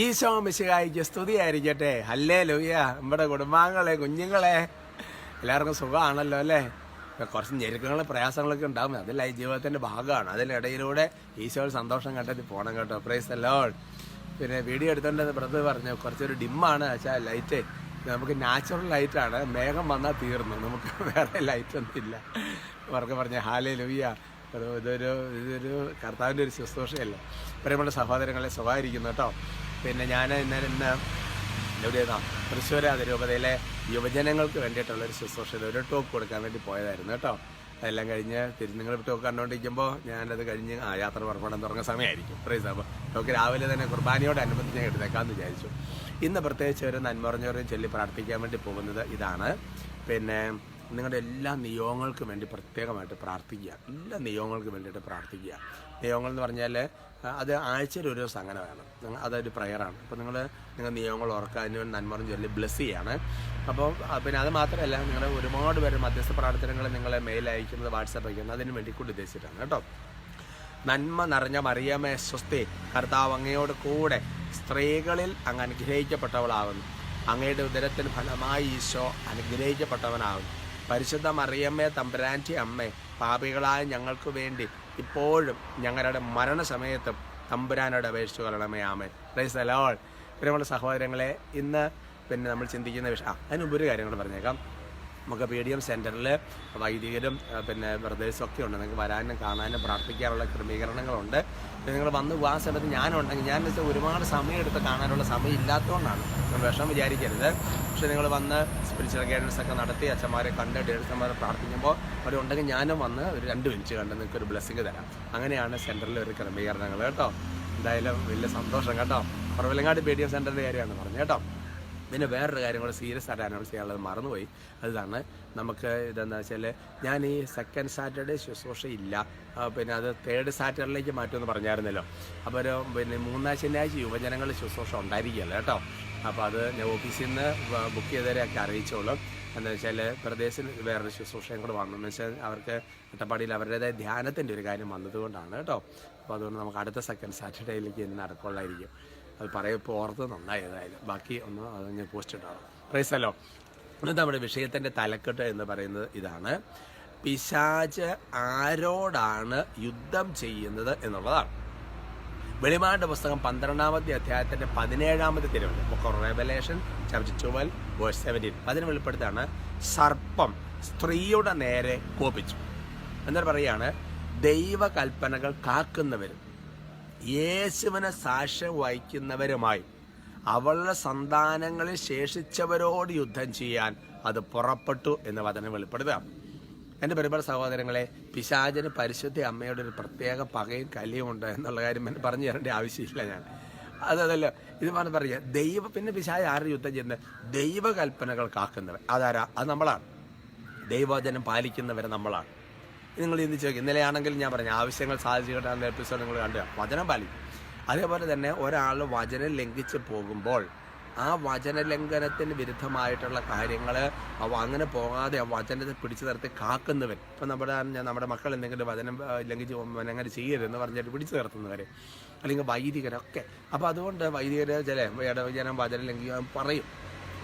ഈശോ മിശിഹായിക്ക് സ്തുതിയായിരിക്കട്ടെ അല്ലേ ലൂയ നമ്മുടെ കുടുംബാംഗങ്ങളെ കുഞ്ഞുങ്ങളെ. എല്ലാവർക്കും സുഖമാണല്ലോ അല്ലേ? കുറച്ച് ഞെരുക്കങ്ങളും പ്രയാസങ്ങളൊക്കെ ഉണ്ടാകും അതല്ല ഈ ജീവിതത്തിന്റെ ഭാഗമാണ്. അതിനിടയിലൂടെ ഈശോ സന്തോഷം കണ്ടെത്തി പോകണം കേട്ടോ. പ്രൈസ് അല്ലോ പിന്നെ വീഡിയോ എടുത്തോണ്ട് ബ്രദർ പറഞ്ഞു കുറച്ചൊരു ഡിമ്മാണ്. വെച്ചാൽ ലൈറ്റ് നമുക്ക് നാച്ചുറൽ ലൈറ്റാണ് മേഘം വന്നാൽ തീർന്നു. നമുക്ക് വേറെ ലൈറ്റൊന്നും ഇല്ല അവർക്ക് പറഞ്ഞ ഹാലേ ലൂയ്യ ഇതൊരു ഇതൊരു കർത്താവിന്റെ ഒരു ശുശ്രൂഷയല്ലേ? പ്രിയമുള്ള സഹോദരങ്ങളെ സ്വഭാവിക്കുന്നു കേട്ടോ. പിന്നെ ഞാൻ ഇന്നലെ ഇന്ന് എവിടെയാ തൃശ്ശൂർ അതിരൂപതയിലെ യുവജനങ്ങൾക്ക് വേണ്ടിയിട്ടുള്ള ഒരു ശുശ്രൂഷയിൽ ഒരു ടോക്ക് കൊടുക്കാൻ വേണ്ടി പോയതായിരുന്നു കേട്ടോ. അതെല്ലാം കഴിഞ്ഞ് തിരി നിങ്ങൾ ടോക്ക് കണ്ടുകൊണ്ടിരിക്കുമ്പോൾ ഞാനത് കഴിഞ്ഞ് ആ യാത്ര പുറപ്പെടാൻ തുടങ്ങുന്ന സമയമായിരിക്കും. പ്രൈസ് അപ്പോൾ ടോക്ക് രാവിലെ തന്നെ കുർബാനയോടനുബന്ധിച്ച് ഞാൻ എടുത്തേക്കാന്ന് വിചാരിച്ചു. ഇന്ന് പ്രത്യേകിച്ച് ഒരു നന്മറിഞ്ഞവരെയും ചൊല്ലി പ്രാർത്ഥിക്കാൻ വേണ്ടി പോകുന്നത് ഇതാണ്. പിന്നെ നിങ്ങളുടെ എല്ലാ നിയോഗങ്ങൾക്കും വേണ്ടി പ്രത്യേകമായിട്ട് പ്രാർത്ഥിക്കുക. എല്ലാ നിയോഗങ്ങൾക്കും വേണ്ടിയിട്ട് പ്രാർത്ഥിക്കുക. നിയോഗങ്ങൾ എന്ന് പറഞ്ഞാൽ അത് ആഴ്ചയിൽ ഒരു ദിവസം അങ്ങനെ വേണം. അതൊരു പ്രയറാണ് അപ്പോൾ നിങ്ങൾ നിങ്ങൾ നിയോഗങ്ങൾ ഓർക്കുക അതിന് വേണ്ടി നന്മറും ചൊല്ലി ബ്ലെസ് ചെയ്യാണ്. അപ്പോൾ പിന്നെ അത് മാത്രമല്ല നിങ്ങൾ ഒരുപാട് പേര് മധ്യസ്ഥ പ്രാർത്ഥനകൾ നിങ്ങളെ മെയിൽ അയക്കുന്നത് വാട്സപ്പ് അയക്കുന്നത് അതിന് വേണ്ടി കൂടി ഉദ്ദേശിച്ചിട്ടാണ് കേട്ടോ. നന്മ നിറഞ്ഞ മറിയമേ സ്വസ്തി കർത്താവ് അങ്ങയോട് കൂടെ സ്ത്രീകളിൽ അങ്ങ് അനുഗ്രഹിക്കപ്പെട്ടവളാവുന്നു. അങ്ങയുടെ ഉദരത്തിന് ഫലമായി ഈശോ അനുഗ്രഹിക്കപ്പെട്ടവനാകുന്നു പരിശുദ്ധ മറിയമ്മേ തമ്പുരാന്റെ അമ്മേ പാപികളായ ഞങ്ങൾക്ക് വേണ്ടി ഇപ്പോഴും ഞങ്ങളുടെ മരണസമയത്തും തമ്പുരാനോട് അപേക്ഷിച്ചു കൊള്ളണമേ ആമേ പ്രൈസ് അലോൾ പ്രിയമുള്ള സഹോദരങ്ങളെ ഇന്ന് പിന്നെ നമ്മൾ ചിന്തിക്കുന്ന വിഷയം ആ അതിന് മുമ്പ് ഒരു കാര്യം കൂടെ പറഞ്ഞേക്കാം. നമുക്ക് പി ഡി എം സെന്ററിൽ വൈദികരും പിന്നെ ബ്രദേഴ്സും ഒക്കെ ഉണ്ട്. നിങ്ങൾക്ക് വരാനും കാണാനും പ്രാർത്ഥിക്കാനുള്ള ക്രമീകരണങ്ങളുണ്ട്. നിങ്ങൾ വന്ന് പോകാൻ സമയത്ത് ഞാനുണ്ടെങ്കിൽ ഞാൻ വെച്ചാൽ ഒരുപാട് സമയം എടുത്ത് കാണാനുള്ള സമയം ഇല്ലാത്തതുകൊണ്ടാണ്. വിഷമം വിചാരിക്കരുത്. പക്ഷേ നിങ്ങൾ വന്ന് സ്പിരിച്വൽ ഗൈഡൻസ് ഒക്കെ നടത്തി അച്ഛന്മാരെ കണ്ട് ഡേഴ്സന്മാരെ പ്രാർത്ഥിക്കുമ്പോൾ അവിടെ ഉണ്ടെങ്കിൽ ഞാനും വന്ന് ഒരു രണ്ട് മിനിറ്റ് കണ്ട് നിങ്ങൾക്ക് ഒരു ബ്ലെസ്സിങ് തരാം. അങ്ങനെയാണ് സെന്ററിൽ ഒരു ക്രമീകരണങ്ങൾ കേട്ടോ. എന്തായാലും വലിയ സന്തോഷം കേട്ടോ. കുറവിലങ്ങാട് പി ഡി എം സെന്ററിന്റെ കാര്യമാണ് പറഞ്ഞത് കേട്ടോ. പിന്നെ വേറൊരു കാര്യം കൂടെ സീരിയസ് ആയിട്ട് അനൗൺസ് ചെയ്യാനുള്ളത് മറന്നുപോയി. അതാണ് നമുക്ക് ഇതെന്താ വെച്ചാൽ ഞാൻ ഈ സെക്കൻഡ് സാറ്റർഡേ ശുശ്രൂഷ ഇല്ല. പിന്നെ അത് തേർഡ് സാറ്റർഡേയിലേക്ക് മാറ്റുമെന്ന് പറഞ്ഞായിരുന്നല്ലോ. അപ്പോൾ ഒരു പിന്നെ മൂന്നാം ശനിയാഴ്ച യുവജനങ്ങൾ ശുശ്രൂഷ ഉണ്ടായിരിക്കുമല്ലോ കേട്ടോ? അപ്പോൾ അത് ഞാൻ ഓഫീസിൽ നിന്ന് ബുക്ക് ചെയ്തവരെയൊക്കെ അറിയിച്ചോളും. എന്താ വെച്ചാൽ പ്രദേശത്തിന് വേറൊരു ശുശ്രൂഷയും കൂടെ വന്നു. എന്ന് വെച്ചാൽ അവർക്ക് അട്ടപ്പാടിയിൽ അവരുടേതായ ധ്യാനത്തിന്റെ ഒരു കാര്യം വന്നതുകൊണ്ടാണ് കേട്ടോ. അപ്പോൾ അതുകൊണ്ട് നമുക്ക് അടുത്ത സെക്കൻഡ് സാറ്റർഡേയിലേക്ക് ഇന്ന് നടക്കുള്ളായിരിക്കും അത് പറയപ്പോൾ ഓർത്ത് നന്നായി. ഏതായാലും ബാക്കി ഒന്ന് അത് ഞാൻ പോസ്റ്റ് ഇടാം. പ്രൈസല്ലോ ഇന്ന് നമ്മുടെ വിഷയത്തിന്റെ തലക്കെട്ട് എന്ന് പറയുന്നത് ഇതാണ്. പിശാച് ആരോടാണ് യുദ്ധം ചെയ്യുന്നത് എന്നുള്ളതാണ്. വെളിമാണ്ട പുസ്തകം പന്ത്രണ്ടാമത്തെ അധ്യായത്തിന്റെ പതിനേഴാമത്തെ Thiruvalla book of revelation chapter twelve verse seventeen അതിന് വെളിപ്പെടുത്താണ് സർപ്പം സ്ത്രീയുടെ നേരെ കോപിച്ചു. എന്നിട്ട് പറയാണ് ദൈവകൽപ്പനകൾ കാക്കുന്നവരും യേശുവിനെ സാക്ഷ്യം വഹിക്കുന്നവരുമായി അവളുടെ സന്താനങ്ങളിൽ ശേഷിച്ചവരോട് യുദ്ധം ചെയ്യാൻ അത് പുറപ്പെട്ടു എന്ന് വചനം വെളിപ്പെടുത്തുക. എന്റെ പരിപാടി സഹോദരങ്ങളെ പിശാചന് പരിശുദ്ധ അമ്മയുടെ ഒരു പ്രത്യേക പകയും കലിയും ഉണ്ട് എന്നുള്ള കാര്യം എന്നെ പറഞ്ഞു തരേണ്ട ആവശ്യമില്ല ഞാൻ. അതല്ല ഇത് പറഞ്ഞ് പറയുക ദൈവ പിന്നെ പിശാജ് ആരുടെ യുദ്ധം ചെയ്യുന്നത്? ദൈവകൽപ്പനകൾ കാക്കുന്നവർ അതാരാ? അത് നമ്മളാണ്. ദൈവവചനം പാലിക്കുന്നവരെ നമ്മളാണ്. നിങ്ങൾ ചിന്തിച്ച് നോക്കി ഇന്നലെയാണെങ്കിൽ ഞാൻ പറഞ്ഞു ആവശ്യങ്ങൾ സാധിച്ചിട്ടാണ് എപ്പിസോഡ് നിങ്ങൾ കണ്ടു. വചനം പാലിക്കും അതേപോലെ തന്നെ ഒരാൾ വചനം ലംഘിച്ച് പോകുമ്പോൾ ആ വചന ലംഘനത്തിന് വിരുദ്ധമായിട്ടുള്ള കാര്യങ്ങൾ അങ്ങനെ പോകാതെ ആ വചനത്തെ പിടിച്ചു നിർത്തി കാക്കുന്നവൻ. ഇപ്പം നമ്മുടെ നമ്മുടെ മക്കൾ എന്തെങ്കിലും വചനം ലംഘിച്ച് അങ്ങനെ ചെയ്യരുതെന്ന് പറഞ്ഞിട്ട് പിടിച്ചു നിർത്തുന്നവർ അല്ലെങ്കിൽ വൈദികരൊക്കെ. അപ്പോൾ അതുകൊണ്ട് വൈദികർ ചില ഇടവചനം വചനം ലംഘിക്കാൻ പറയും.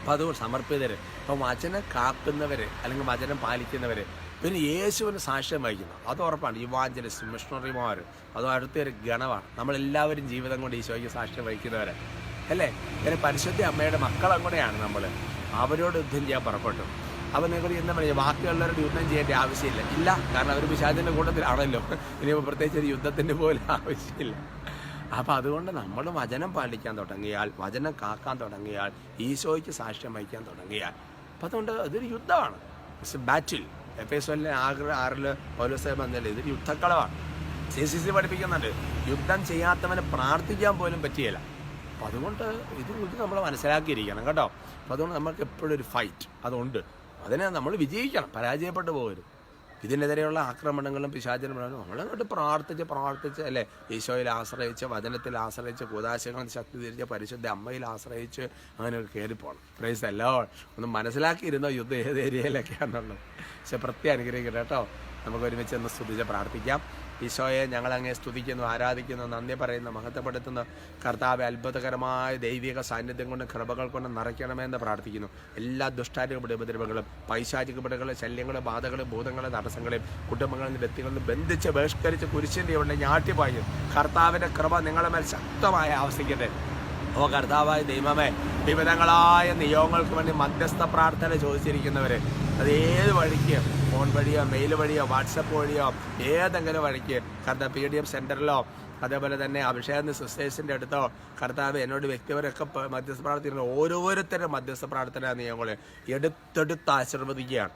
അപ്പോൾ അതുകൊണ്ട് സമർപ്പിതർ അപ്പം വചനം കാക്കുന്നവർ അല്ലെങ്കിൽ വചനം പാലിക്കുന്നവർ പിന്നെ യേശുവിന് സാക്ഷ്യം വഹിക്കുന്നു. അത് ഉറപ്പാണ്. യുവാഞ്ചലിസ്റ്റ് മിഷണറിമാർ അത് അടുത്തൊരു ഗണമാണ്. നമ്മളെല്ലാവരും ജീവിതം കൊണ്ട് ഈശോയ്ക്ക് സാക്ഷ്യം വഹിക്കുന്നവരെ. അല്ലേ? പിന്നെ പരിശുദ്ധ അമ്മയുടെ മക്കളും കൂടെയാണ് നമ്മൾ അവരോട് യുദ്ധം ചെയ്യാൻ പുറപ്പെട്ടു. നിങ്ങൾ എന്താ പറയുക? ബാക്കിയുള്ളവരോട് യുദ്ധം ചെയ്യേണ്ട ആവശ്യമില്ല. ഇല്ല. കാരണം അവർ പിശാചിന്റെ കൂട്ടത്തിലാണല്ലോ. ഇനിയിപ്പോൾ പ്രത്യേകിച്ച് ഒരു യുദ്ധത്തിന്റെ പോലും ആവശ്യമില്ല. അപ്പോൾ അതുകൊണ്ട് നമ്മൾ വചനം പാലിക്കാൻ തുടങ്ങിയാൽ വചനം കാക്കാൻ തുടങ്ങിയാൽ ഈശോയ്ക്ക് സാക്ഷ്യം വഹിക്കാൻ തുടങ്ങിയാൽ. അപ്പം അതുകൊണ്ട് അതൊരു യുദ്ധമാണ്. ബാറ്റിൽ എഫ് എസ് എല്ലിലെ ആറ് ആറിൽ പൗലോസേ വന്നല്ലേ ഇത് യുദ്ധക്കളവാണ്. സി സി സി പഠിപ്പിക്കുന്നുണ്ട്. യുദ്ധം ചെയ്യാത്തവന് പ്രാർത്ഥിക്കാൻ പോലും പറ്റിയല്ല അപ്പം അതുകൊണ്ട് ഇത് ഇത് നമ്മൾ മനസ്സിലാക്കിയിരിക്കണം കേട്ടോ. അപ്പം അതുകൊണ്ട് നമുക്ക് എപ്പോഴും ഒരു ഫൈറ്റ് അതുണ്ട്. അതിനെ നമ്മൾ വിജയിക്കണം. പരാജയപ്പെട്ടു പോകരുത്. ഇതിനെതിരെയുള്ള ആക്രമണങ്ങളും പിശാചനങ്ങളും നമ്മളങ്ങോട്ട് പ്രാർത്ഥിച്ച് പ്രാർത്ഥിച്ച് അല്ലേ? ഈശോയിൽ ആശ്രയിച്ച് വചനത്തിൽ ആശ്രയിച്ച് കൂതാശയങ്ങളിൽ ശക്തി തിരിച്ച് പരിശുദ്ധ അമ്മയിൽ ആശ്രയിച്ച് അങ്ങനെ കയറിപ്പോണം പ്രൈസ് അല്ല ഒന്ന് മനസ്സിലാക്കിയിരുന്നോ യുദ്ധം ഏത് ഏരിയയിലൊക്കെയാണെന്നുള്ളത്? പക്ഷെ പ്രത്യേകം അനുഗ്രഹിക്കട്ടെ കേട്ടോ. നമുക്ക് ഒരുമിച്ച് ഒന്ന് സ്തുതിച്ച് പ്രാർത്ഥിക്കാം. ഈശോയെ ഞങ്ങൾ അങ്ങേ സ്തുതിക്കുന്നു ആരാധിക്കുന്നു നന്ദി പറയുന്നു മഹത്വപ്പെടുത്തുന്നു. കർത്താവ് അത്ഭുതകരമായ ദൈവിക സാന്നിധ്യം കൊണ്ട് കൃപകൾ കൊണ്ട് നിറയ്ക്കണമെന്ന് പ്രാർത്ഥിക്കുന്നു. എല്ലാ ദുഷ്ടാരികളുടെ ഉപദ്രവങ്ങളും പൈശാചിക പിടകളും ശല്യങ്ങളും ബാധകളും ഭൂതങ്ങളും തടസ്സങ്ങളെയും കുടുംബങ്ങളിൽ വ്യക്തികളിൽ ബന്ധിച്ച് ബഹിഷ്കരിച്ച് കുരിശിന്റെ ഉണ്ട് ഞാട്ടിപ്പായും കർത്താവിന്റെ കൃപ നിങ്ങളുടെ മേൽ ശക്തമായി ആവശ്യിക്കട്ടെ ഓ കർത്താവായ ദൈവമേ വിവിധങ്ങളായ നിയോഗങ്ങൾക്ക് വേണ്ടി മധ്യസ്ഥ പ്രാർത്ഥന ചോദിച്ചിരിക്കുന്നവരെ അത് ഏത് വഴിക്ക്? ഫോൺ വഴിയോ മെയിൽ വഴിയോ വാട്സപ്പ് വഴിയോ ഏതെങ്കിലും വഴിക്ക്? കർത്താവ് പി ഡി എഫ് സെന്ററിലോ അതേപോലെ തന്നെ അഭിഷേക സിസ്റ്റേഴ്സിന്റെ അടുത്തോ കർത്താവ് എന്നോട് വ്യക്തിപരമൊക്കെ മധ്യസ്ഥ പ്രാർത്ഥന ഓരോരുത്തരും മധ്യസ്ഥ പ്രാർത്ഥന നിയമങ്ങൾ എടുത്തെടുത്ത് ആശീർവദിക്കുകയാണ്.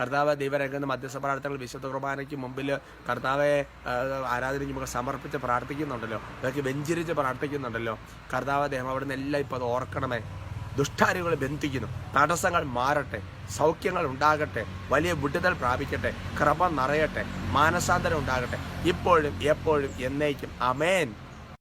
കർത്താവ് ദൈവരംഗത്ത് മധ്യസ്ഥ പ്രാർത്ഥനകൾ വിശുദ്ധ കുർബാനയ്ക്ക് മുമ്പിൽ കർത്താവെ ആരാധനയ്ക്ക് സമർപ്പിച്ച് പ്രാർത്ഥിക്കുന്നുണ്ടല്ലോ. അതൊക്കെ വെഞ്ചരിച്ച് പ്രാർത്ഥിക്കുന്നുണ്ടല്ലോ. കർത്താവ് അദ്ദേഹം അവിടെ നിന്ന് എല്ലാം ഇപ്പോൾ അത് ഓർക്കണമേ. ദുഷ്ടാരികൾ ബന്ധിക്കുന്നു. തടസ്സങ്ങൾ മാറട്ടെ. സൗഖ്യങ്ങൾ ഉണ്ടാകട്ടെ. വലിയ വിടുതൽ പ്രാപിക്കട്ടെ. കൃപ നിറയട്ടെ. മാനസാന്തരം ഉണ്ടാകട്ടെ. ഇപ്പോഴും എപ്പോഴും എന്നേക്കും. അമേൻ